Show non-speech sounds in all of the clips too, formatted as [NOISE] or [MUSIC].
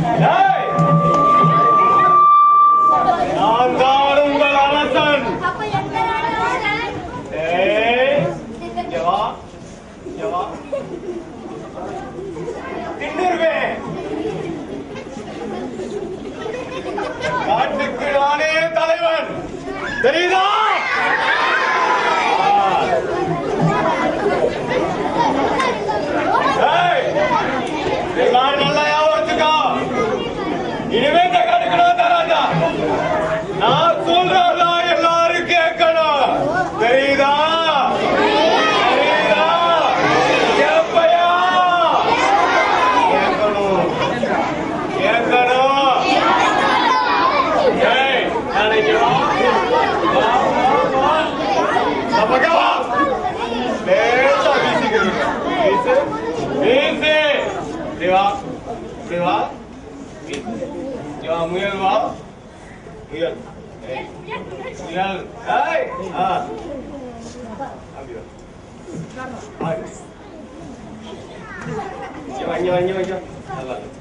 Yeah. Inimigo! வா. நல்லா இருக்கு.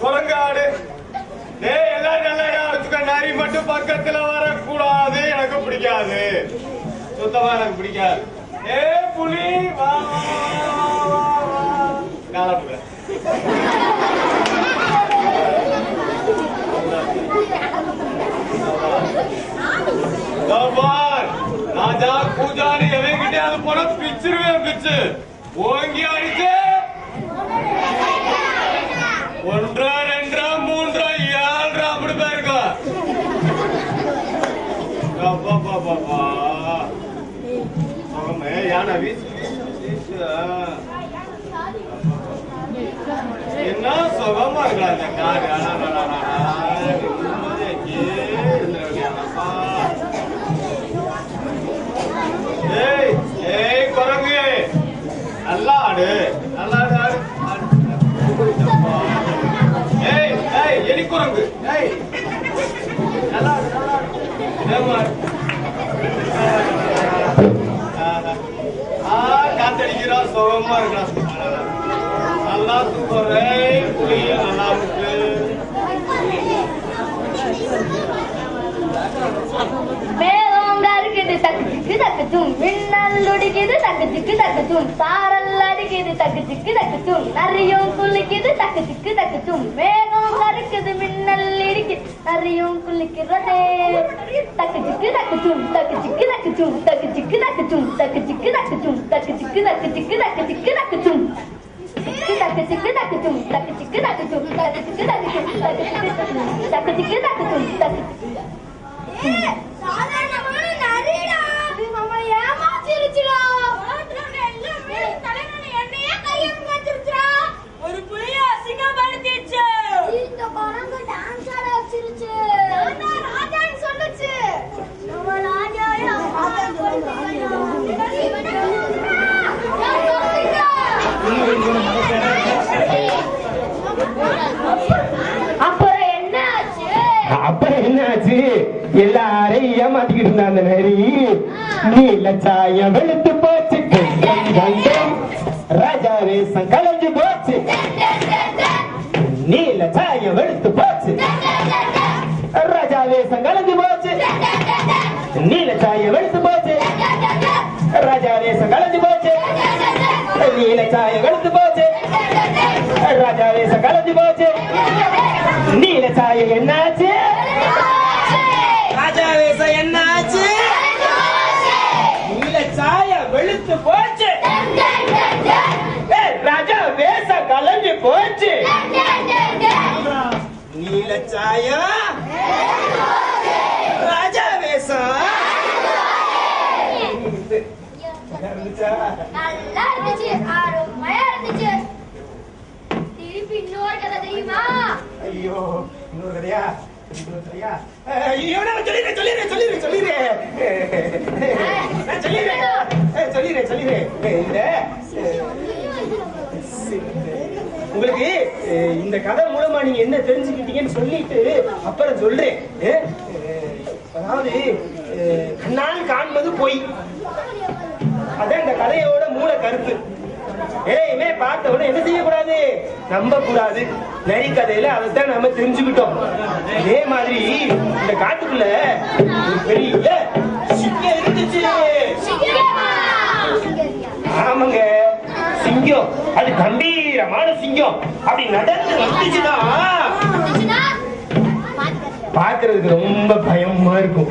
குரங்காடு டேய் எல்லாம் நல்லா ஞாபகம் வச்சுக்க நரி மட்டும் பக்கத்துல வரக்கூடாது எனக்கு பிடிக்காது சுத்தமா எனக்கு பிடிக்காது ஏ புலி வா வா, வா, வா, வா. காலப்புல இதோ பார், ராஜா பூஜாரி எவன்கிட்ட அது போன பிச்சிருவேன் பிச்சு. ஓங்கி அடிச்சு ஒன்றா ரெண்டா மூன்றா ஏழ்ரா அப்படி போயிருக்கா அப்பா பா ஆமே யானை வீசு வீசு, என்ன சுகமா இருக்கலாம் இந்த காடு நல்லா தக்கு திக்கு தக்கு தூம் மின்னல் துடிக்குது தக்கு திக்கு தக்கு தூம் சாரல் அடிக்குது தக்கு திக்கு தக்கு தூம் நரியும் குளிக்குது தக்கு திக்கு தக்கு தூம் மேகம் கருக்குது மின்னல் இடிக்குது நரியும் குளிக்கிறதே தக்கு திக்கு தக்கு தூம் தக்கு திக்கு தக்கு தக்கு திக்கு தக்கு தக்கு திக்கு தக்கு தக்கு திக்கு தக்கு திக்கு தக்கு திக்கு தக்கு தக்கு திக்கு தக்கு தூம் தக்கு திக்கு தக்கு தூம் தக்கு திக்கு தக்கு தூம் தக்கு திக்கு தக்கு தூம் தக்கு சாதாரணமான நரிடா இது நம்ம ஏமாத்திருச்சுடா எல்லாமே தலைவன என்னையே கையம் காத்திருச்சுடா ஒரு புளிய அசிங்கப்படுத்திச்சு இந்த குரங்கு டான்ஸ் ஆட வச்சிருச்சு நான் ராஜான்னு சொல்லுச்சு நம்ம ராஜாவே அப்புறம் என்ன ஆச்சு அப்புறம் என்ன ஆச்சு எல்லாரையும் ஏமாத்திக்கிட்டு இருந்தா அந்த நரி நீல சாயம் வெளுத்து போச்சு. ராஜா வேஷம் கலைஞ்சு போச்சு. நீல சாயம் வெளுத்து போச்சு. ராஜா வேஷம் கலைஞ்சு போச்சு. நீல சாயம் வெளுத்து போச்சு. ராஜா வேஷம் கலைஞ்சு போச்சு. நீல சாயம் வெளுத்து போச்சு. ராஜா வேஷம் கலைஞ்சு போச்சு. நீல சாயம் என்னாச்சு? ராஜா வேஷம் என்னாச்சு? நீல சாயம் வெளுத்து போச்சு. ராஜா வேஷம் கலைஞ்சு போச்சு. நீல சாயம் ராஜா வேஷம்? நல்லா இருந்துச்சு. அருமையா இருந்துச்சு. திருப்பி இன்னொரு கதை தெரியுமா? ஐயோ இன்னொரு கதையா? இந்த உங்களுக்கு இந்த கதை மூலமா நீங்க என்ன தெரிஞ்சுக்கிட்டீங்கன்னு சொல்லிட்டு அப்புறம் சொல்றேன் அஹ், அஹ், அதாவது அஹ், கண்ணால் காண்பது பொய். அதான் இந்த கதையோட மூல கருத்து. எதையுமே பார்த்த உடனே நம்ப கூடாது நரி கதையில அதைத்தான் நம்ம தெரிஞ்சுக்கிட்டோம். அதே மாதிரி இந்த காட்டுக்குள்ள ஒரு பெரிய சிங்கம் இருந்துச்சு. ஆமாங்க. சிங்கம். அது கம்பீரமான சிங்கம். அப்படி நடந்து வந்துச்சுன்னா பாக்குறதுக்கு ரொம்ப பயமா இருக்கும்.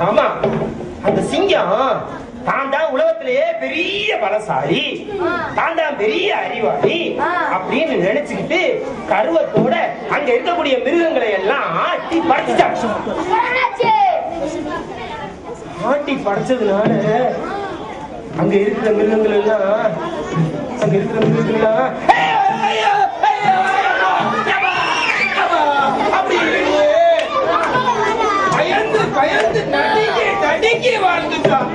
ஆமா. அந்த சிங்கம் உலகத்திலேயே பெரிய பலசாலி தான் தான் பெரிய அறிவாளி அப்படின்னு நினைச்சுக்கிட்டு கருவத்தோட அங்க இருக்கக்கூடிய மிருகங்களை எல்லாம் ஆட்டி படைச்சிட்டான் ஆட்டி படைச்சதுனால அங்க இருக்கிற மிருகங்கள் எல்லாம் அங்க இருக்கிற மிருகங்கள் எல்லாம் பயந்து பயந்து நடுங்கி நடுங்கி வாழ்ந்துட்டான்.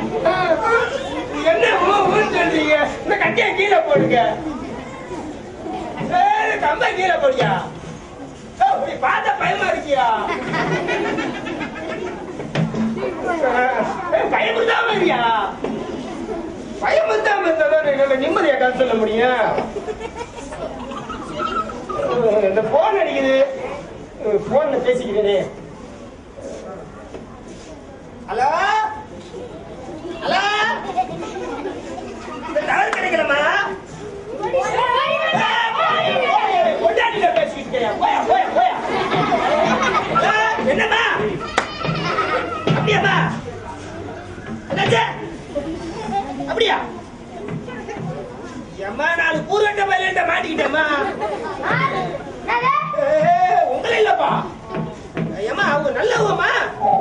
போடுறீங்க? இந்த கட்டிய கீழே போடுங்க. ஏய், கம்ப கீழே போடியா? பார்த்த இப்படி பார்த்தா பயமா இருக்கியா? ஏய், பயமுறுத்தாம இருக்கியா? பயமுறுத்தாம இருந்தாதான் என்னால நிம்மதியா கதை சொல்ல முடியும். இந்த போன் அடிக்குது. போன்ல பேசிக்கிறேனே ஹலோ? ஹலோ? இந்த டவர் கிடைக்கலமா கொண்டாடில பேசிக்கிட்டு என்னம்மா? அப்படியாம்மா? என்னாச்சு அப்படியா? ஏம்மா நாலு பூர்வட்ட பயில மாட்டிக்கிட்டேம்மா. ஏய், உங்களை இல்லப்பா. ஏம்மா அவங்க நல்லவங்கம்மா.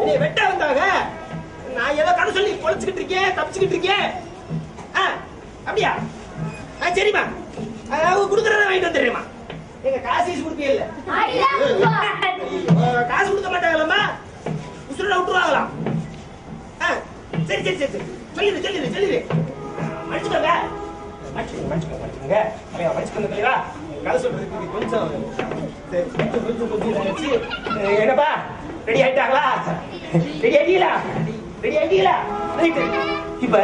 என்னை வெட்ட வந்தாங்க. நான் ஏதோ கதை சொல்லி பொழைச்சுக்கிட்டு இருக்கேன் தப்பிச்சுக்கிட்டு இருக்கேன். அப்படியா? ஆ சரிம்மா. அவங்க கொடுக்குறத வாங்கிட்டு வந்துடுறேம்மா. எங்க காசு ஈசு கொடுப்பீங்கல்ல ஆ, காசு கொடுக்க மாட்டாங்களம்மா? உசுரோட விட்டுருவாங்களாம். ஆ சரி சரி சரி சரி. சொல்லிடு சொல்லிடு சொல்லிடு. மன்னிச்சுக்கோங்க. மன்னிச்சுக்கோங்க மன்னிச்சுக்கோங்க மன்னிச்சுக்கோங்க. தலைவா மன்னிச்சுக்கோங்க தலைவா கதை சொல்றதுக்கு கொஞ்சம் சரி, கொஞ்சம் கொஞ்சம். அஹ், என்னப்பா? ரெடி ஆயிட்டாங்களா? ரெடி ஆயிட்டீங்களா? ரெடி ஆயிட்டீங்களா? ரைட் இப்ப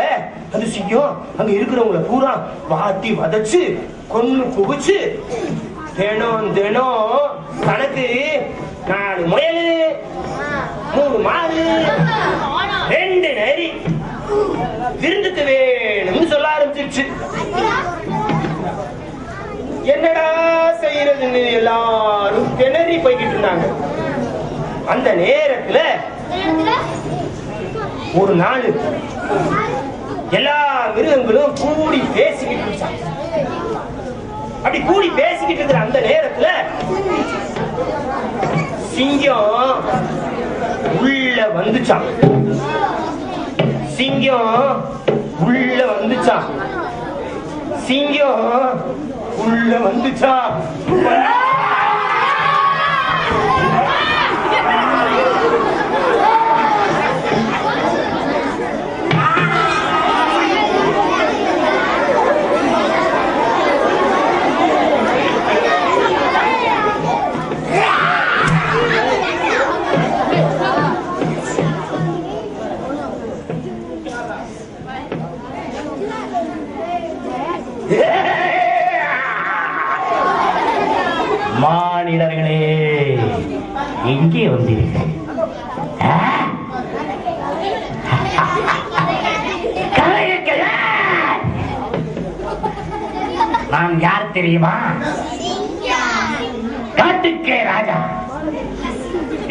அந்த சிங்கம் அங்க இருக்கிறவங்கள பூரா வாட்டி வதச்சு கொன்னு குவிச்சு தினம் தினம் தனக்கு நாலு முயல் மூணு மாடு ரெண்டு நரி விருந்துக்கு வேணும்னு சொல்ல ஆரம்பிச்சிருச்சு. என்னடா செய்யறதுன்னு எல்லாரும் திணறி போய்கிட்டு இருந்தாங்க. அந்த நேரத்துல? ஒரு நாள் எல்லா மிருகங்களும் கூடி பேசிக்கிட்டு அப்படி கூடி பேசிக்கிட்டு இருக்கிற அந்த நேரத்துல சிங்கம் உள்ள வந்துச்சான் சிங்கம் உள்ள வந்துச்சான் சிங்கம் உள்ள வந்துச்சான் மானிடர்களே எங்கே வந்தீர்கள் நான் யார் தெரியுமா? காட்டுக்கே ராஜா.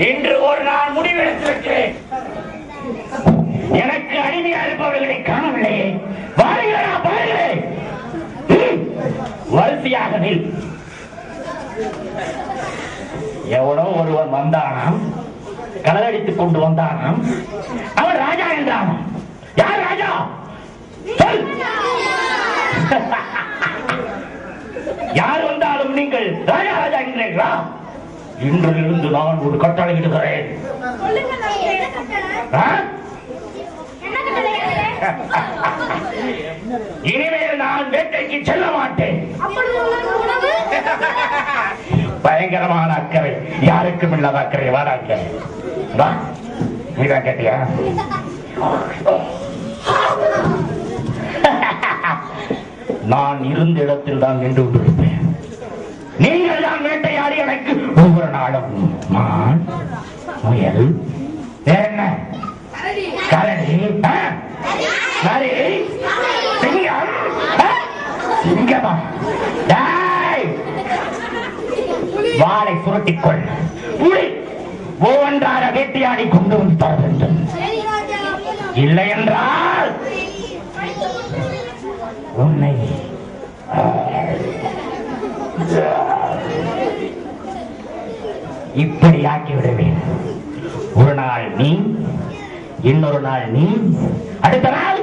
இன்று ஒரு நாள் முடிவெடுத்திருக்கிறேன். எனக்கு அடிமையா இருப்பவர்களை காணவில்லையே வாருங்களா பாருங்களே வரிசையாக நில். எவனோ ஒருவன் வந்தானாம் கலரடித்துக் கொண்டு வந்தானாம். அவன் ராஜா என்றானாம் யார் ராஜா? சொல். [LAUGHS] யார் வந்தாலும் நீங்கள் ராஜா ராஜா என்கிறீர்களா? இன்றிலிருந்து நான் ஒரு கட்டளை இடுகிறேன்? [LAUGHS] இனிமேல் நான் வேட்டைக்கு செல்ல மாட்டேன். பயங்கரமான அக்கறை. யாருக்கும் இல்லாத அக்கறை. வாடாங்க வா. நீதான் கேட்டியா? [LAUGHS] நான் இருந்த இடத்தில் தான் நின்று கொண்டிருப்பேன். நீங்கள் தான் வேட்டையாடி எனக்கு ஒவ்வொரு நாளும் மான் முயல். என்ன? கரடி. ஆ? நரி சிங்கம். சிங்கமா? வாளை சுருட்டிக்கொள். புலி ஒவ்வொன்றாக வேட்டையாடி கொண்டு வந்து தர வேண்டும். இல்லை என்றால் உன்னை இப்படி ஆக்கி விடுவேன் ஒரு நாள் நீ இன்னொரு நாள் நீ அடுத்த நாள்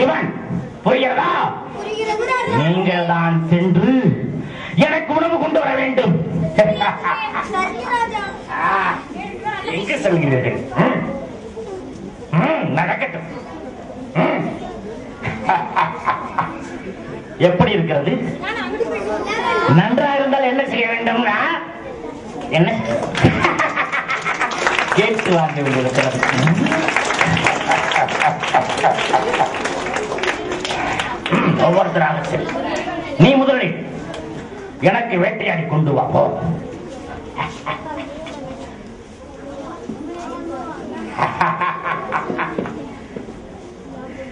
இவன். புரிகிறதா? நீங்கள் தான் சென்று எங்க செல்கிறீர்கள் நடக்கட்டும் [LAUGHS] எப்படி இருக்கிறது? நன்றாக இருந்தால் என்ன செய்ய வேண்டும்னா என்ன? [LAUGHS] கேட்டு வாங்க வேண்டியிருக்கிறது ஒவ்வொருத்தராக சரி நீ முதலில் எனக்கு வேட்டையாடி கொண்டு வா போ. [LAUGHS]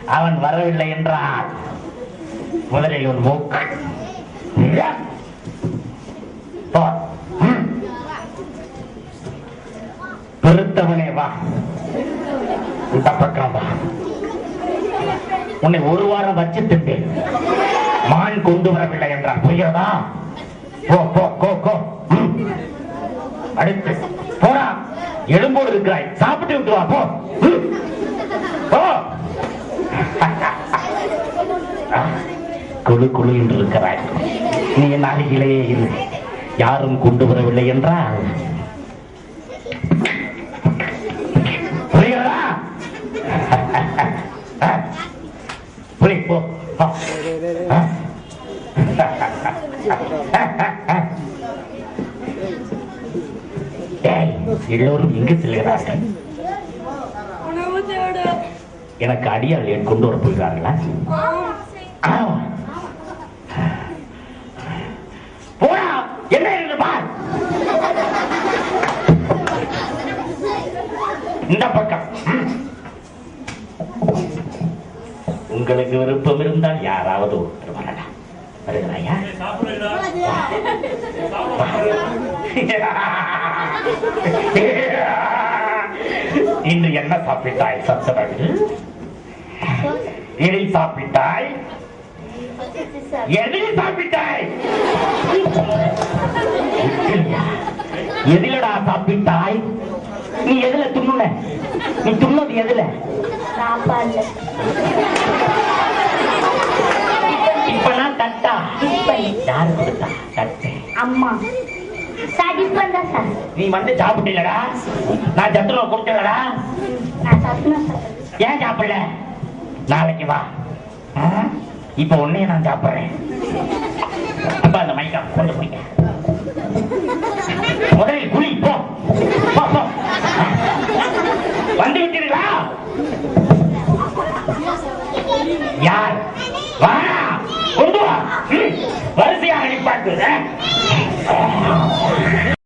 அவன் வரவில்லை என்றால் முதலில் ஒரு மூக்கு. பெருத்தவனே வா. இந்த பக்கம் வா. உன்னை ஒரு வாரம் வச்சு திட்டேன் மான் கொண்டு வரவில்லை என்றான். புரிகிறதா? போ போ கோ கோ அடுத்து போடா. எலும்போடு இருக்கிறாய். சாப்பிட்டு விட்டு வா போ. குழு குழு என்று இருக்கிறாய். நீ என் அருகிலேயே இரு. யாரும் கொண்டு வரவில்லை என்றால். புரிகிறதா? புரிய போ. எல்லோரும் எங்கு செல்கிறார்கள். எனக்கு அடியால் என் கொண்டு வர போகிறார்களா? என்ன இந்த பக்கம். உங்களுக்கு விருப்பம் இருந்தால் யாராவது ஒருத்தர் வரலாம். வருகிறாயா? [LAUGHS] இன்று என்ன சாப்பிட்டாய் சத்தமடு எதில் சாப்பிட்டாய்? எதில் சாப்பிட்டாய்? எதிலடா சாப்பிட்டாய்? நீ எதுல துண்ணுன? நீ துண்ணது எதுல? சாப்பாடுல. இப்பெல்லாம் தட்டா? யாரு கொடுத்தா? தட்டு. அம்மா. நீ வந்து சாப்பிட்டீங்களடா? நான் சத்துனா சார் ஏன் சாப்பிடல? நாளைக்கு வா? இப்ப உன்னைய நான் சாப்பிடுறேன். அப்ப அந்த மைக்கா கொண்டு போய்க்க முதலில் குளி போ. வந்து விட்டீர்களா யார்? வா. கொண்டு வா வரிசையாக நிப்பாட்டு.